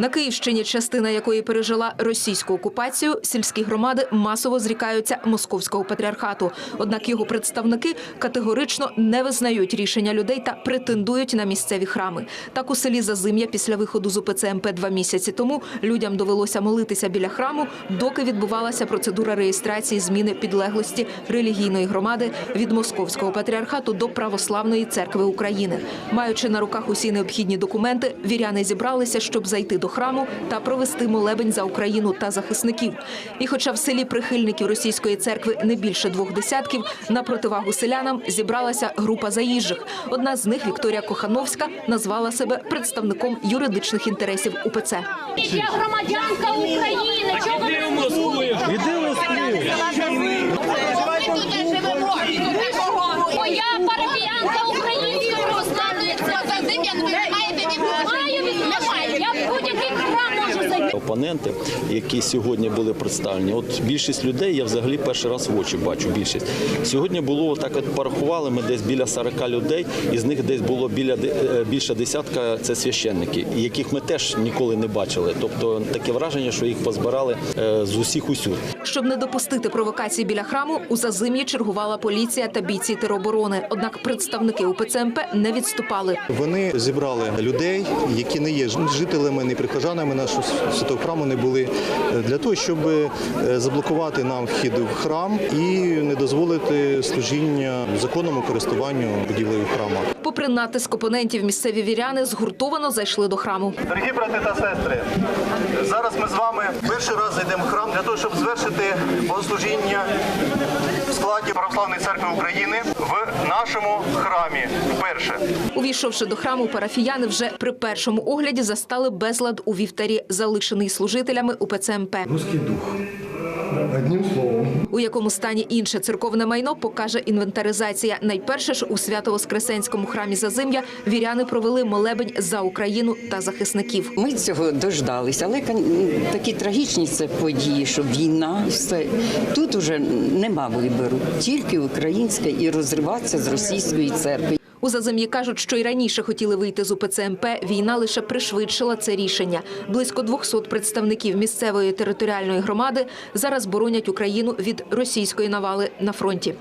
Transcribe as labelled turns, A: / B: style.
A: На Київщині, частина якої пережила російську окупацію, сільські громади масово зрікаються московського патріархату. Однак його представники категорично не визнають рішення людей та претендують на місцеві храми. Так у селі Зазим'я після виходу з УПЦ МП два місяці тому людям довелося молитися біля храму, доки відбувалася процедура реєстрації зміни підлеглості релігійної громади від московського патріархату до православної церкви України. Маючи на руках усі необхідні документи, віряни зібралися, щоб зайти до храму та провести молебень за Україну та захисників. І, хоча в селі прихильників російської церкви не більше двох десятків, на противагу селянам зібралася група заїжджих. Одна з них, Вікторія Кохановська, назвала себе представником юридичних інтересів УПЦ.
B: Я громадянка України. Чого ви не
C: Москву. Іди в Москву.
B: Моя парафіянка українська православної церкви. Маю відношення. Я будь-який.
D: Опоненти, які сьогодні були представлені, от більшість людей я взагалі перший раз в очі бачу. Більшість сьогодні було так, от порахували ми десь біля 40 людей, із них десь було біля е, більше десятка це священники, яких ми теж ніколи не бачили. Тобто таке враження, що їх позбирали е, з усіх усюд.
A: Щоб не допустити провокації біля храму, у Зазим'ї чергувала поліція та бійці тероборони. Однак представники УПЦ МП не відступали.
E: Вони зібрали людей, які не є жителями, не прихожанами нашого святого храму, не були е, для того, щоб е, заблокувати нам вхід в храм і не дозволити служіння законному користуванню будівлею храму.
A: Попри натиск опонентів, місцеві віряни згуртовано зайшли до храму.
F: Дорогі брати та сестри, зараз ми з вами перший раз зайдемо в храм для того, щоб звершити богослужіння в складі Православної церкви України в нашому храмі. Вперше.
A: Увійшовши до храму, парафіяни вже при першому огляді застали безлад у вівтарі, залишений служителями УПЦ МП.
G: Русский дух. Одним словом.
A: У якому стані інше церковне майно покаже інвентаризація. Найперше ж у Свято-Воскресенському храмі Зазим'я віряни провели молебень за Україну та захисників.
H: Ми цього дождалися, але такі трагічні це події, що війна і все. Тут уже нема вибору, тільки українська і розриватися з російської церкви.
A: У Зазим'ї кажуть, що й раніше хотіли вийти з УПЦ МП. Війна лише пришвидшила це рішення. Близько 200 представників місцевої територіальної громади зараз боронять Україну від російської навали на фронті.